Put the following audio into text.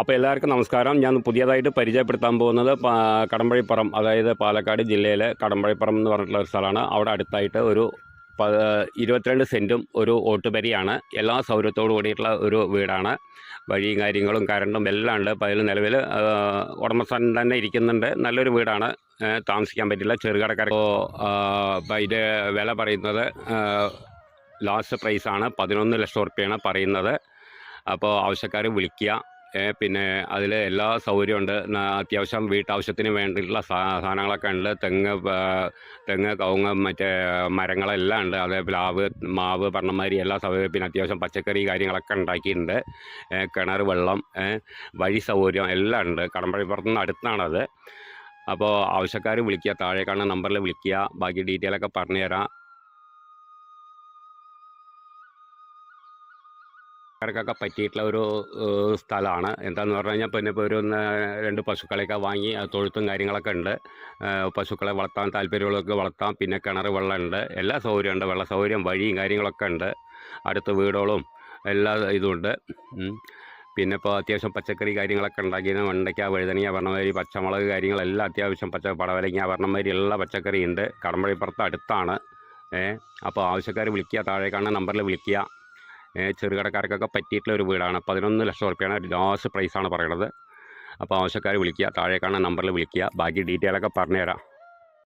അപ്പോൾ എല്ലാവർക്കും നമസ്കാരം. ഞാൻ പുതിയതായിട്ട് പരിചയപ്പെടുത്താൻ പോകുന്നത് കടമ്പഴിപ്പുറം അതായത് പാലക്കാട് ജില്ലയിലെ കടമ്പഴിപ്പുറം എന്ന് പറഞ്ഞിട്ടുള്ള ഒരു സ്ഥലമാണ്. അവിടെ അടുത്തായിട്ട് ഒരു ഇരുപത്തിരണ്ട് സെന്റും ഒരു ഓട്ടുപരിയാണ്. എല്ലാ സൗകര്യത്തോടു കൂടിയിട്ടുള്ള ഒരു വീടാണ്. വഴിയും കാര്യങ്ങളും കറണ്ടും എല്ലാം ഉണ്ട്. അപ്പോൾ അതിൽ നിലവിൽ ഉടമസ്ഥൻ തന്നെ ഇരിക്കുന്നുണ്ട്. നല്ലൊരു വീടാണ്. താമസിക്കാൻ പറ്റില്ല. ചെറുകടക്കാർ അപ്പോൾ ഇത് വില പറയുന്നത് ലാസ്റ്റ് പ്രൈസാണ് പതിനൊന്ന് ലക്ഷം റുപ്യാണ് പറയുന്നത്. അപ്പോൾ ആവശ്യക്കാർ വിളിക്കുക. പിന്നെ അതിൽ എല്ലാ സൗകര്യമുണ്ട് അത്യാവശ്യം വീട്ടാവശ്യത്തിന് വേണ്ടിയിട്ടുള്ള സാധനങ്ങളൊക്കെ ഉണ്ട്. തെങ്ങ് തെങ്ങ് കവുങ്ങ് മറ്റേ മരങ്ങളെല്ലാം ഉണ്ട്. അതേ പ്ലാവ് മാവ് പറഞ്ഞമാതിരി എല്ലാ സൗകര്യം പിന്നെ അത്യാവശ്യം പച്ചക്കറി കാര്യങ്ങളൊക്കെ ഉണ്ടാക്കിയിട്ടുണ്ട്. കിണർ വെള്ളം വഴി സൗകര്യം എല്ലാം ഉണ്ട്. കടമ്പഴിപ്പുറത്ത് നിന്ന് അടുത്താണത്. അപ്പോൾ ആവശ്യക്കാർ വിളിക്കുക താഴെ കാണുന്ന നമ്പറിൽ വിളിക്കുക. ബാക്കി ഡീറ്റെയിലൊക്കെ പറഞ്ഞുതരാം. ആൾക്കാർക്കൊക്കെ പറ്റിയിട്ടുള്ള ഒരു സ്ഥലമാണ്. എന്താണെന്ന് പറഞ്ഞു കഴിഞ്ഞാൽ പിന്നെ ഇപ്പോൾ ഒരു രണ്ട് പശുക്കളെയൊക്കെ വാങ്ങി തൊഴുത്തും കാര്യങ്ങളൊക്കെ ഉണ്ട്. പശുക്കളെ വളർത്താൻ താല്പര്യമുള്ളവർക്ക് വളർത്താം. പിന്നെ കിണർ വെള്ളമുണ്ട്. എല്ലാ സൗകര്യമുണ്ട്. വെള്ള സൗകര്യം വഴിയും കാര്യങ്ങളൊക്കെ ഉണ്ട്. അടുത്ത് വീടുകളും എല്ലാ ഇതുമുണ്ട്. പിന്നെ ഇപ്പോൾ അത്യാവശ്യം പച്ചക്കറി കാര്യങ്ങളൊക്കെ ഉണ്ടാക്കിയത് വെണ്ടയ്ക്ക വഴുതനങ്ങ പറഞ്ഞമാതിരി പച്ചമുളക് കാര്യങ്ങളെല്ലാം അത്യാവശ്യം പച്ച പടവലങ്ങ പറഞ്ഞമാതിരി എല്ലാ പച്ചക്കറിയുണ്ട് കടമ്പഴിപ്പുറത്ത് അടുത്താണ്. ഏഹ് അപ്പോൾ ആവശ്യക്കാർ വിളിക്കുക താഴെ കാണുന്ന നമ്പറിൽ വിളിക്കുക. ഏ, ചെറുകടക്കാർക്കൊക്കെ പറ്റിയിട്ടുള്ള ഒരു വീടാണ്. പതിനൊന്ന് ലക്ഷം റുപ്യാണ് ലാസ്റ്റ് പ്രൈസാണ് പറയണത്. അപ്പോൾ ആവശ്യക്കാർ വിളിക്കുക താഴെ കാണുന്ന നമ്പറിൽ വിളിക്കുക. ബാക്കി ഡീറ്റെയിലൊക്കെ പറഞ്ഞുതരാം.